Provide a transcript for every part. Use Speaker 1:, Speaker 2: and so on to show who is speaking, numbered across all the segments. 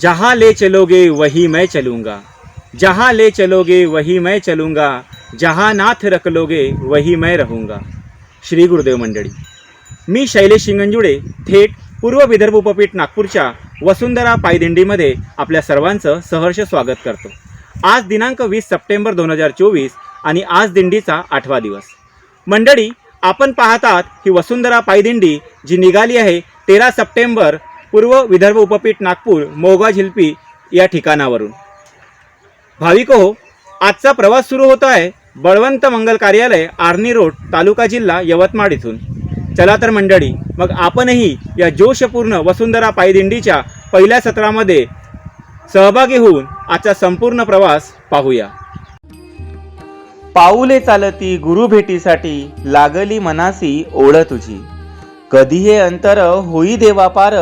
Speaker 1: जहाँ ले चलोगे वही मैं चलूँगा। जहाँ ले चलोगे वही मैं चलूँगा। जहाँ नाथ रख लोगे वही मैं रहूँगा। श्री गुरुदेव मंडळी मी शैलेश शिंगंजुडे थेट पूर्व विदर्भ उपपीठ नागपूरच्या वसुंधरा पायदिंडीमध्ये आपल्या सर्वांचं सहर्ष स्वागत करतो. आज दिनांक वीस सप्टेंबर दोन हजार चोवीस आणि आज दिंडीचा आठवा दिवस. मंडळी आपण पाहतात ही वसुंधरा पायदिंडी जी निघाली आहे तेरा सप्टेंबर पूर्व विदर्भ उपपीठ नागपूर मोगा झिलपी या ठिकाणावरून. भाविक हो आजचा प्रवास सुरू होतो आहे बळवंत मंगल कार्यालय आर्नी रोड तालुका जिल्हा यवतमाळ इथून. चला तर मंडळी मग आपणही या जोशपूर्ण वसुंधरा पायदिंडीच्या पहिल्या सत्रामध्ये सहभागी होऊन आजचा संपूर्ण प्रवास पाहूया.
Speaker 2: पाऊले चालती गुरु भेटीसाठी लागली मनासी ओळ तुझी. कधी हे अंतर होई देवा पार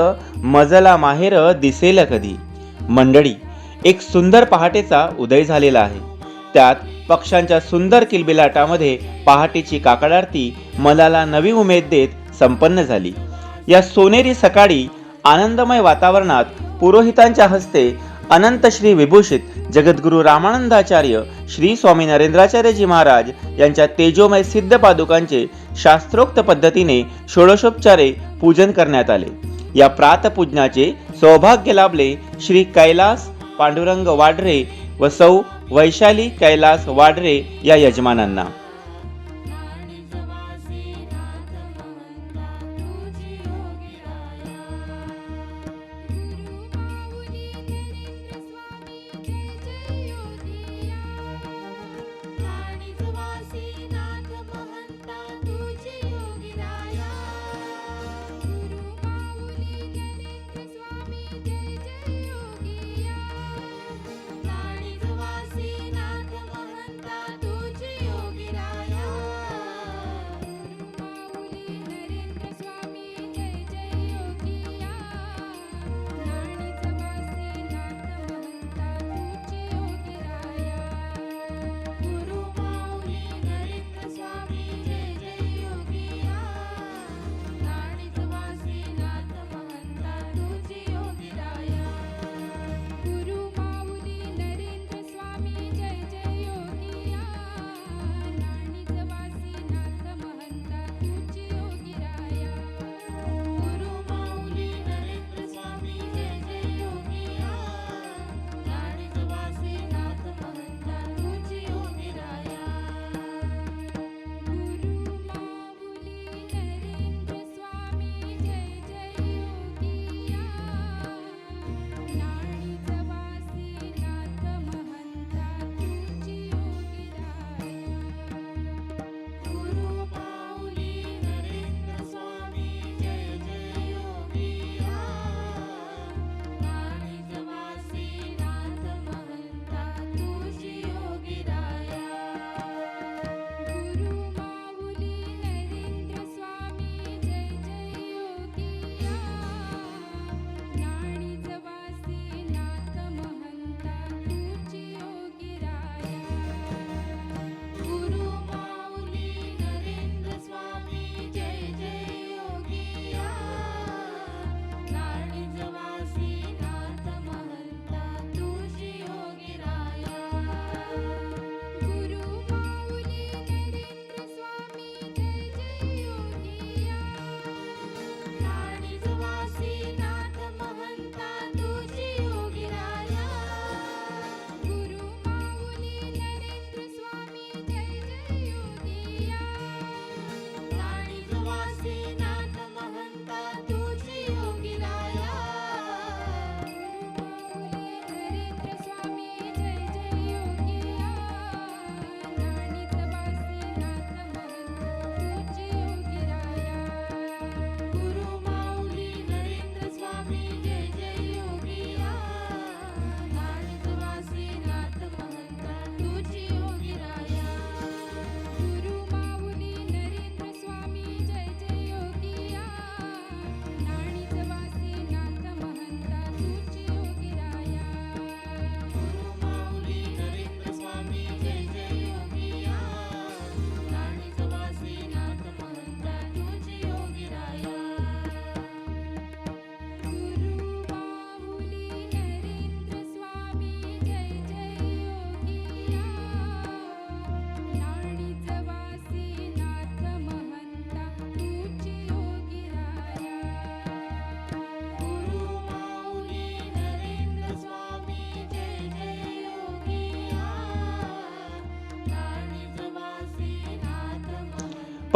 Speaker 2: मजला माहेर दिसेल कधी? मंडळी एक सुंदर पहाटेचा उदय झालेला आहे. त्यात पक्ष्यांच्या सुंदर किलबिलाटामध्ये पहाटेची काकडारती मनाला नवी उमेद देत संपन्न झाली. या सोनेरी सकाळी आनंदमय वातावरणात पुरोहितांच्या हस्ते अनंत श्री विभूषित जगद्गुरू रामानंदाचार्य श्री स्वामी नरेंद्राचार्यजी महाराज यांच्या तेजोमय सिद्ध पादुकांचे शास्त्रोक्त पद्धतीने षोडशोपचारे पूजन करण्यात आले. या प्रातपूजनाचे सौभाग्य लाभले श्री कैलास पांडुरंग वाडरे व सौ वैशाली कैलास वाडरे या यजमानांना.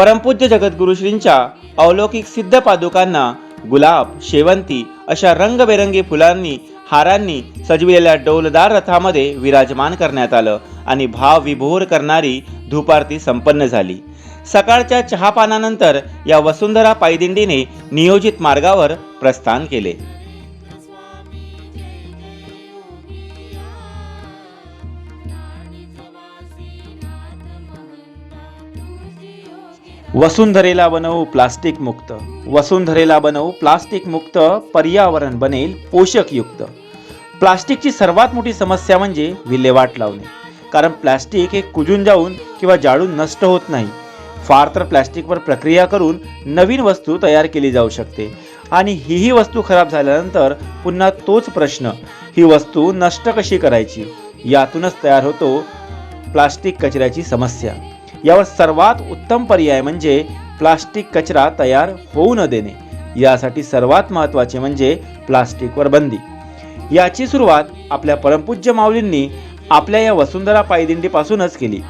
Speaker 1: परमपूज्य जगद्गुरु श्रींच्या अलौकिक सिद्ध पादुकांना गुलाब शेवंती अशा रंगबेरंगी फुलांनी हारांनी सजविलेल्या डौलदार रथामध्ये विराजमान करण्यात आलं आणि भाव विभोर करणारी धुपारती संपन्न झाली. सकाळच्या चहापानानंतर या वसुंधरा पायदिंडीने नियोजित मार्गावर प्रस्थान केले. वसुंधरेला बनवू प्लास्टिक मुक्त. वसुंधरेला बनवू प्लास्टिक मुक्त पर्यावरण बनेल पोषकयुक्त प्लास्टिकची सर्वात मोठी समस्या म्हणजे विल्हेवाट लावणे. कारण प्लास्टिक हे कुजून जाऊन किंवा जाळून नष्ट होत नाही. फार तर प्लॅस्टिकवर प्रक्रिया करून नवीन वस्तू तयार केली जाऊ शकते. आणि हीही वस्तू खराब झाल्यानंतर पुन्हा तोच प्रश्न ही वस्तू नष्ट कशी करायची? यातूनच तयार होतो प्लास्टिक कचऱ्याची समस्या. यावर सर्वात उत्तम पर्याय म्हणजे प्लास्टिक कचरा तयार होऊ न देणे. यासाठी सर्वात महत्त्वाचे म्हणजे प्लास्टिकवर बंदी. याची सुरुवात आपल्या परमपूज्य माऊलींनी आपल्या या वसुंधरा पायदिंडीपासूनच केली.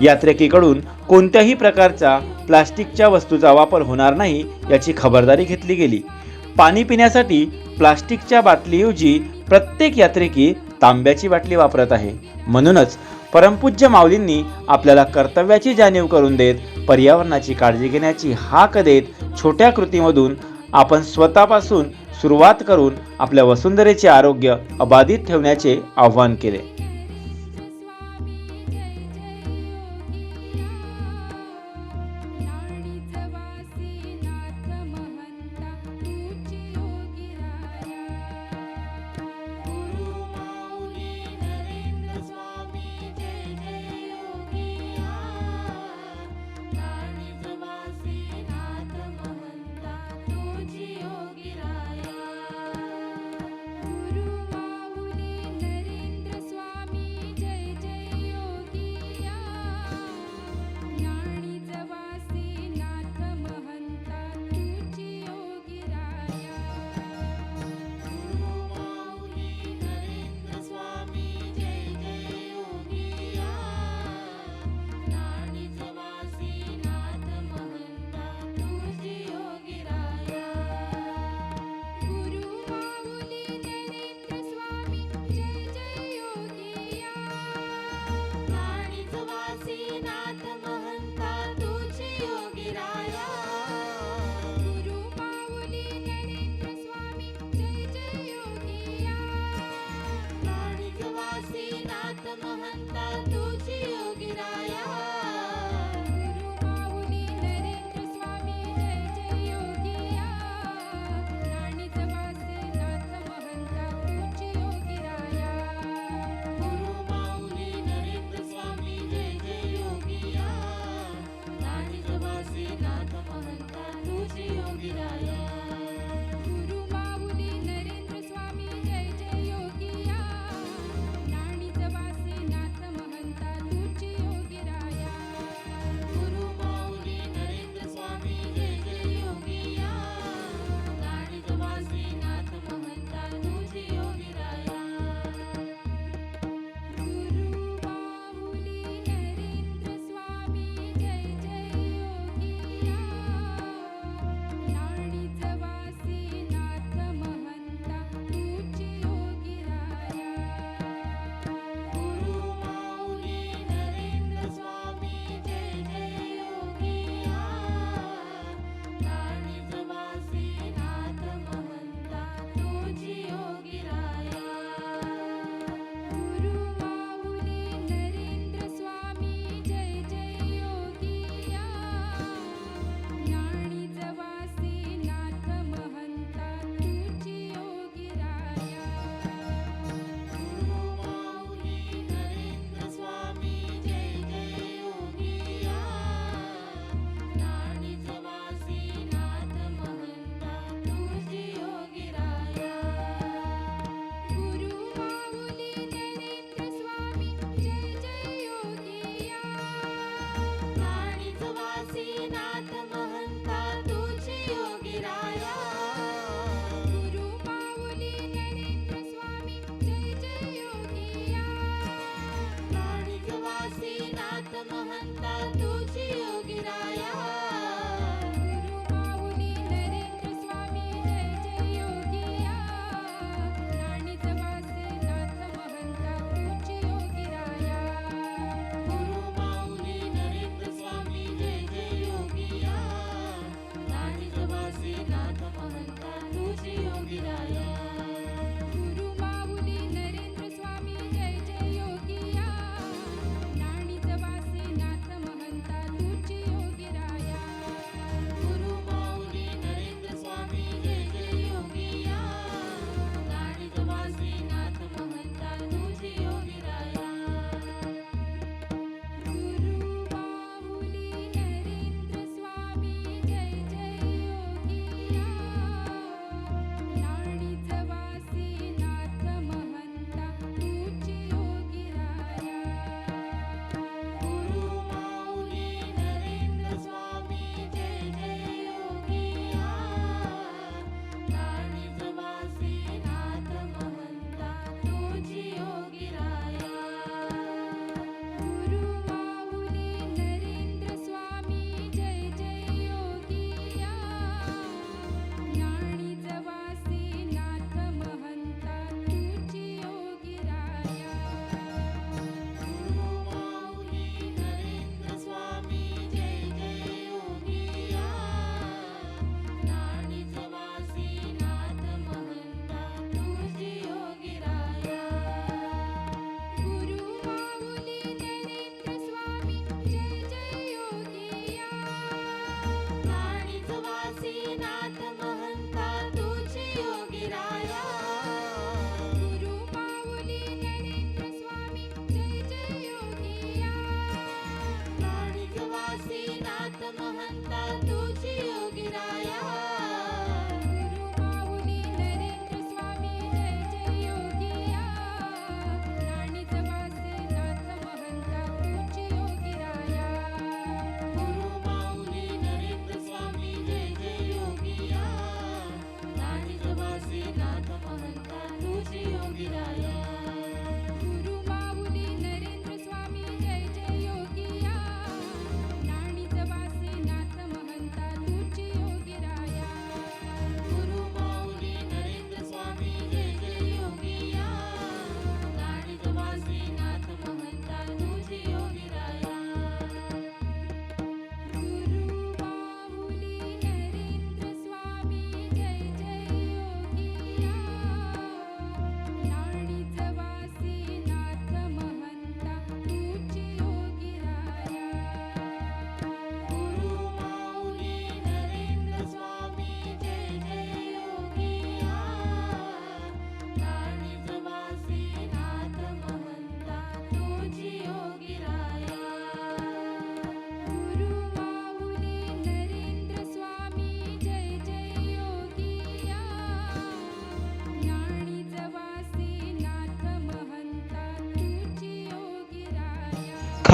Speaker 1: यात्रेकीकडून कोणत्याही प्रकारचा प्लास्टिकच्या वस्तूचा वापर होणार नाही याची खबरदारी घेतली गेली. पाणी पिण्यासाठी प्लास्टिकच्या बाटलीऐवजी प्रत्येक यात्रेकी तांब्याची बाटली वापरत आहे. म्हणूनच परमपूज्य माऊलींनी आपल्याला कर्तव्याची जाणीव करून देत पर्यावरणाची काळजी घेण्याची हाक देत छोट्या कृतीमधून आपण स्वतःपासून सुरुवात करून आपल्या वसुंधरेचे आरोग्य अबाधित ठेवण्याचे आव्हान केले.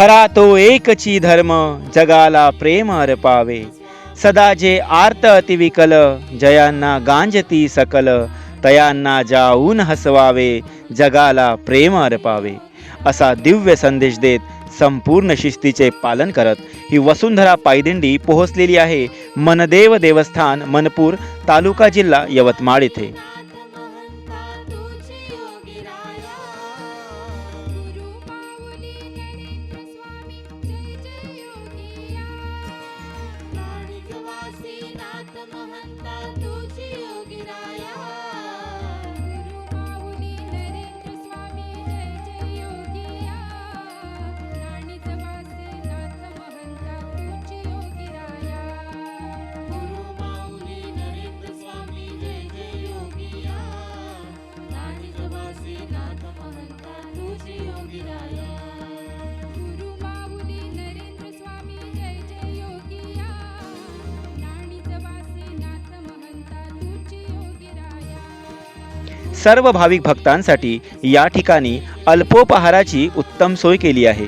Speaker 1: खरा तो एकची धर्म जगाला प्रेम अर्पावे सदा जे आर्त अतिविकल जयांना गांजती सकल तयांना जाऊन हसवावे जगाला प्रेम अर्पावे असा दिव्य संदेश देत संपूर्ण शिस्तीचे पालन करत ही वसुंधरा पायदिंडी पोहोचलेली आहे. मनदेव देवस्थान मनपूर तालुका जिल्हा यवतमाळ येथे सर्व भाविक भक्तांसाठी या ठिकाणी अल्पोपहाराची उत्तम सोय केली आहे.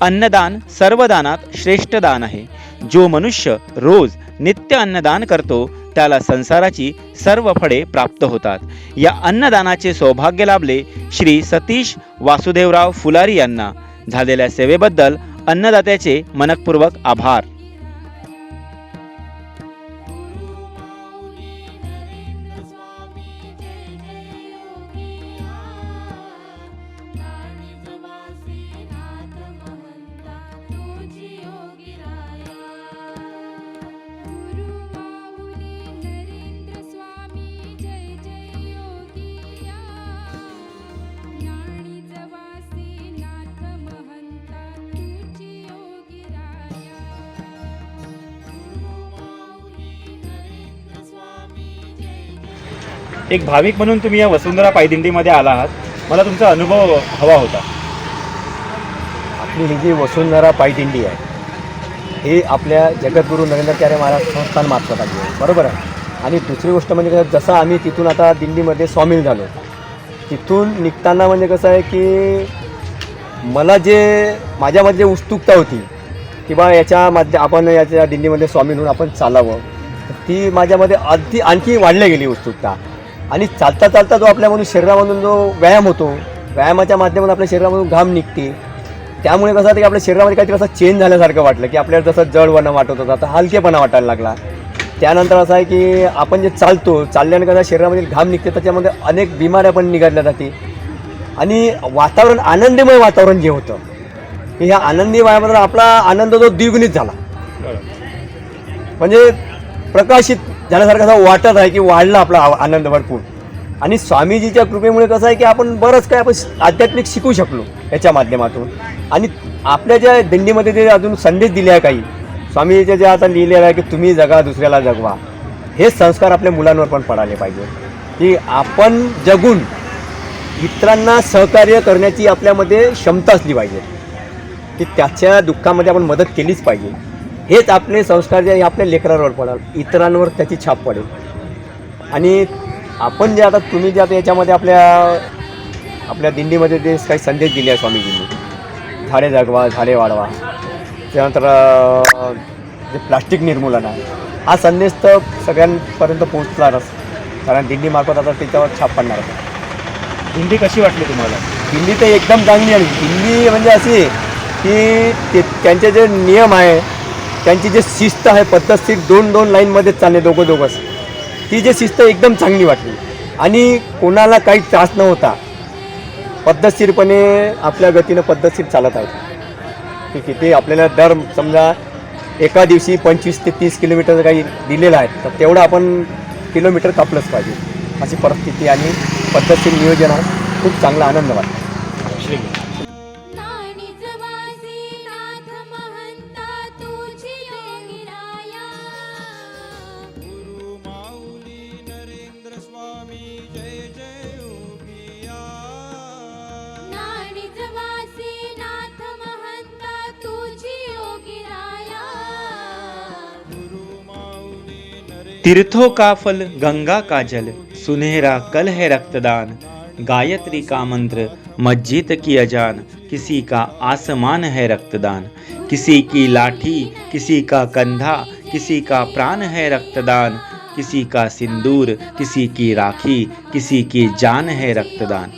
Speaker 1: अन्नदान सर्व दानात श्रेष्ठ दान आहे. जो मनुष्य रोज नित्य अन्नदान करतो त्याला संसाराची सर्व फळे प्राप्त होतात. या अन्नदानाचे सौभाग्य लाभले श्री सतीश वासुदेवराव फुलारी यांना. झालेल्या सेवेबद्दल अन्नदात्याचे मनपूर्वक आभार.
Speaker 3: एक भाविक म्हणून तुम्ही या वसुंधरा पायदिंडीमध्ये आला आहात. मला तुमचा अनुभव हवा होता.
Speaker 4: आपली ही जी वसुंधरा पायदिंडी आहे हे आपल्या जगद्गुरू नरेंद्राचार्य महाराज संस्थान मार्फत आली आहे. बरोबर आहे? आणि दुसरी गोष्ट म्हणजे कसं जसं आम्ही तिथून आता दिंडीमध्ये सामील झालो तिथून निघताना म्हणजे कसं आहे की मला जे माझ्यामध्ये उत्सुकता होती की बा याच्या माध्य आपण याच्या दिंडीमध्ये सामील होऊन आपण चालावं ती माझ्यामध्ये अगदी आणखी वाढल्या गेली उत्सुकता. आणि चालता चालता जो आपल्यामधून शरीरामधून जो व्यायाम होतो व्यायामाच्या माध्यमातून आपल्या शरीरामधून घाम निघते. त्यामुळे कसं होतं की आपल्या शरीरामध्ये काहीतरी असं चेंज झाल्यासारखं वाटलं की आपल्याला जसं जडवणं वाटत होतं आता हलकेपणा वाटायला लागला. त्यानंतर असं आहे की आपण जे चालतो चालल्याने कसं शरीरामधील घाम निघते त्याच्यामध्ये अनेक बिमाऱ्या पण निघाल्या जाते. आणि वातावरण आनंदमय वातावरण जे होतं की ह्या आनंदी वातावरण आपला आनंद जो द्विगुणित झाला. म्हणजे प्रकाशित झाल्यासारखं असं वाटत आहे की वाढला आपला आ- आनंद भरपूर. आणि स्वामीजीच्या कृपेमुळे कसं आहे की आपण बरंच काय आपण आध्यात्मिक शिकू शकलो याच्या माध्यमातून. आणि आपल्या ज्या दिंडीमध्ये जे अजून संदेश दिले आहे काही स्वामीजीचे जे आता लिहिलेलं आहे की तुम्ही जगा दुसऱ्याला जगवा हे संस्कार आपल्या मुलांवर पण पडाले पाहिजे. की आपण जगून इतरांना सहकार्य करण्याची आपल्यामध्ये क्षमता असली पाहिजे. की त्याच्या दुःखामध्ये आपण मदत केलीच पाहिजे. हेच आपले संस्कार जे आपल्या लेकरांवर पडाल. इतरांवर त्याची छाप पडेल. आणि आपण जे आता तुम्ही जे आता याच्यामध्ये आपल्या आपल्या दिंडीमध्ये जे काही संदेश दिले आहे स्वामीजींनी झाडे जगवा झाडे वाढवा त्यानंतर जे प्लास्टिक निर्मूलन आहे हा संदेश तर सगळ्यांपर्यंत पोहोचणारच. कारण दिंडीमार्फत आता त्याच्यावर छाप पडणार
Speaker 3: दिंडी कशी वाटली तुम्हाला?
Speaker 4: दिल्ली तर एकदम चांगली आहे. दिल्ली म्हणजे अशी की ते त्यांचे जे नियम आहे त्यांची जे शिस्त आहे पद्धतशीर दोन दोन लाईनमध्येच चालले दोघं दोघंच ती जी शिस्त एकदम चांगली वाटली. आणि कोणाला काही त्रास न होता पद्धतशीरपणे आपल्या गतीनं पद्धतशीर चालत आहेत की ते आपल्याला दर समजा एका दिवशी पंचवीस ते तीस किलोमीटर काही दिलेलं आहे तर तेवढं आपण किलोमीटर कापलंच पाहिजे. अशी परिस्थिती आणि पद्धतशीर नियोजन आहे खूप चांगला आनंद वाटतो.
Speaker 1: तीर्थों का फल, गंगा का जल, सुनहरा कल है रक्तदान। गायत्री का मंत्र मस्जिद की अजान, किसी का आसमान है रक्तदान। किसी की लाठी, किसी का कंधा, किसी का प्राण है रक्तदान। किसी का सिंदूर, किसी की राखी, किसी की जान है रक्तदान।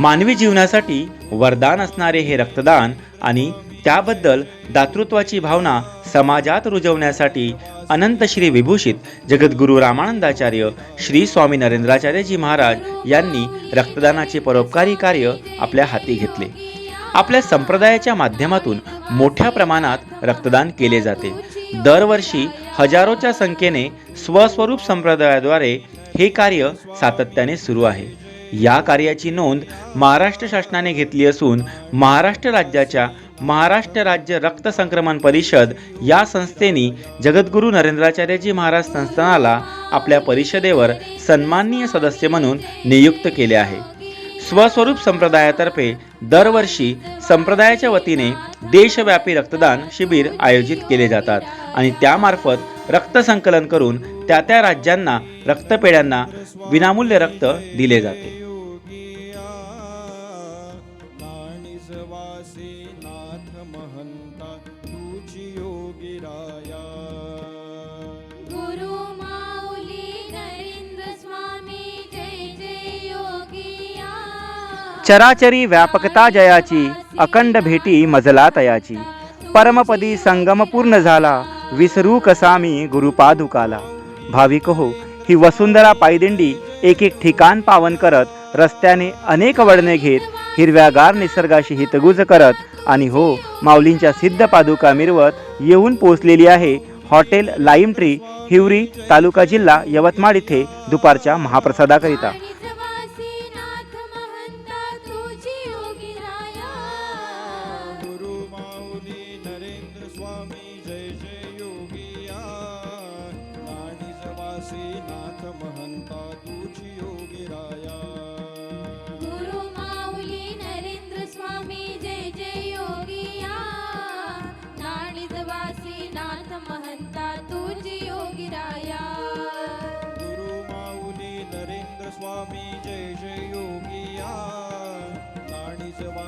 Speaker 1: मानवी जीवनासाठी वरदान असणारे हे रक्तदान आणि त्याबद्दल दातृत्वाची भावना समाजात रुजवण्यासाठी अनंत श्री विभूषित जगद्गुरू रामानंदाचार्य श्री स्वामी नरेंद्राचार्यजी महाराज यांनी रक्तदानाचे परोपकारी कार्य आपल्या हाती घेतले. आपल्या संप्रदायाच्या माध्यमातून मोठ्या प्रमाणात रक्तदान केले जाते. दरवर्षी हजारोच्या संख्येने स्वस्वरूप संप्रदायाद्वारे हे कार्य सातत्याने सुरू आहे. या कार्याची नोंद महाराष्ट्र शासनाने घेतली असून महाराष्ट्र राज्याच्या महाराष्ट्र राज्य रक्त संक्रमण परिषद या संस्थेने जगद्गुरू नरेंद्राचार्यजी महाराज संस्थानाला आपल्या परिषदेवर सन्माननीय सदस्य म्हणून नियुक्त केले आहे. स्वस्वरूप संप्रदायातर्फे दरवर्षी संप्रदायाच्या वतीने देशव्यापी रक्तदान शिबिर आयोजित केले जातात आणि त्यामार्फत रक्त संकलन करून त्या त्या राज्यांना रक्तपेढ्यांना विनामूल्य रक्त दिले जाते.
Speaker 3: चराचरी व्यापकता जयाची अखंड भेटी मजला तयाची. परमपदी संगम पूर्ण झाला विसरू कसा मी गुरुपादुकाला. भाविक हो ही वसुंधरा पायदिंडी एक एक ठिकाण पावन करत रस्त्याने अनेक वळणे घेत हिरव्यागार निसर्गाशी हितगुज करत आणि हो माऊलींच्या सिद्ध पादुका मिरवत येऊन पोचलेली आहे हॉटेल लाईम ट्री हिवरी तालुका जिल्हा यवतमाळ इथे दुपारच्या महाप्रसादाकरिता.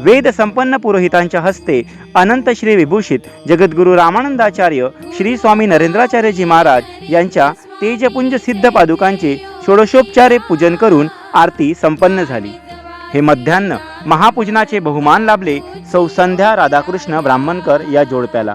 Speaker 3: वेद संपन्न पुरोहितांच्या हस्ते अनंत श्री विभूषित जगद्गुरू रामानंदाचार्य श्री स्वामी नरेंद्राचार्यजी महाराज यांच्या तेजपुंज सिद्ध पादुकांचे षोडशोपचारे पूजन करून आरती संपन्न झाली. हे मध्यान्ह महापूजनाचे बहुमान लाभले सौ संध्या राधाकृष्ण ब्राह्मणकर या जोडप्याला.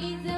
Speaker 2: is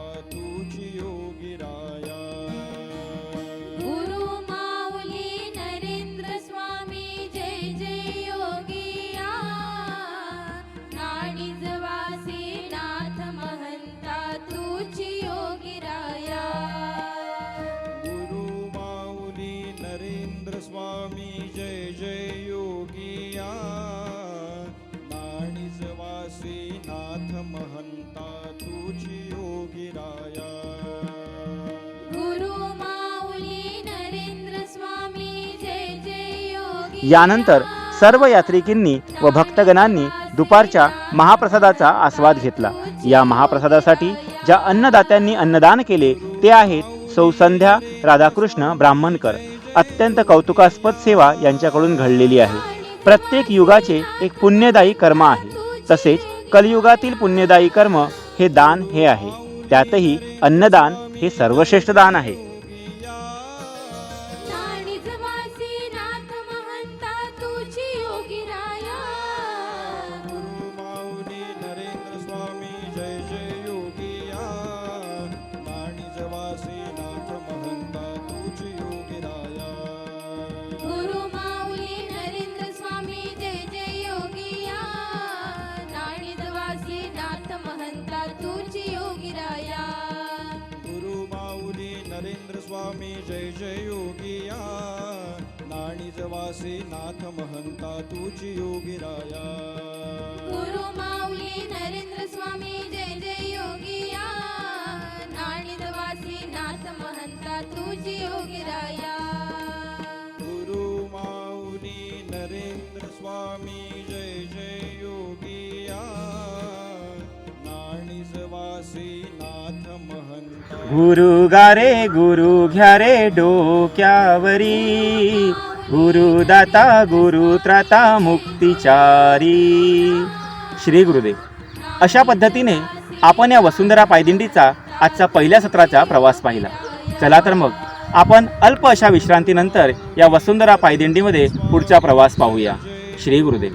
Speaker 3: यानंतर सर्व यात्रिकींनी व भक्तगणांनी दुपारच्या महाप्रसादाचा आस्वाद घेतला. या महाप्रसादासाठी ज्या अन्नदात्यांनी अन्नदान केले ते आहेत सौसंध्या राधाकृष्ण ब्राह्मणकर. अत्यंत कौतुकास्पद सेवा यांच्याकडून घडलेली आहे. प्रत्येक युगाचे एक पुण्यदायी कर्म आहे. तसेच कलयुगातील पुण्यदायी कर्म हे दान हे आहे. त्यातही अन्नदान हे सर्वश्रेष्ठ दान आहे.
Speaker 2: गुरु
Speaker 5: गारे
Speaker 2: गुरु
Speaker 3: घ्या रे डोक्यावरी गुरुदाता गुरु त्राता मुक्तिचारी. श्री गुरुदेव अशा पद्धतीने आपण या वसुंधरा पायदिंडीचा आजचा पहिल्या सत्राचा प्रवास पाहिला. चला तर मग आपण अल्प अशा विश्रांतीनंतर या वसुंधरा पायदिंडीमध्ये पुढचा प्रवास पाहूया. श्री गुरुदेव.